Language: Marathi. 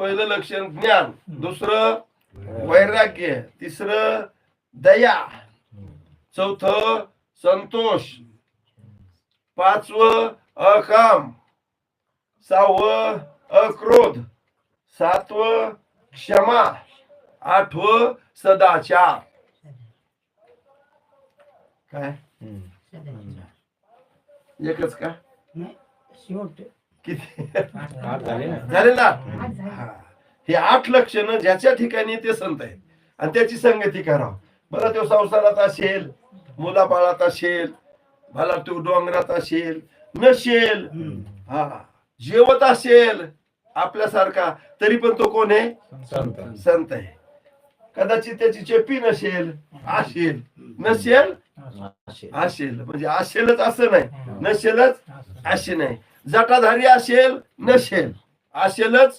पहिलं लक्षण ज्ञान. दुसरं वैराग्य. तिसरं दया. चौथं संतोष. पाचवं अकाम. सहावं अक्रोध. सातवं क्षमा. आठवं सदाचार. काय? एकच का? किती? झाले ना. हे आठ लक्षणं ज्याच्या ठिकाणी ते संत आहेत. आणि त्याची संगती करावं बरं तो संसारात असेल मुलाबाळात असेल भला तो डोंगरात असेल नसेल. हा जेवत असेल आपल्यासारखा तरी पण तो कोण आहे? संत. संत आहे. कदाचित त्याची चेपी नसेल असेल. नसेल? असेल. म्हणजे असेलच असं नाही. नसेलच असे नाही. जटाधारी असेल नसेल. असेलच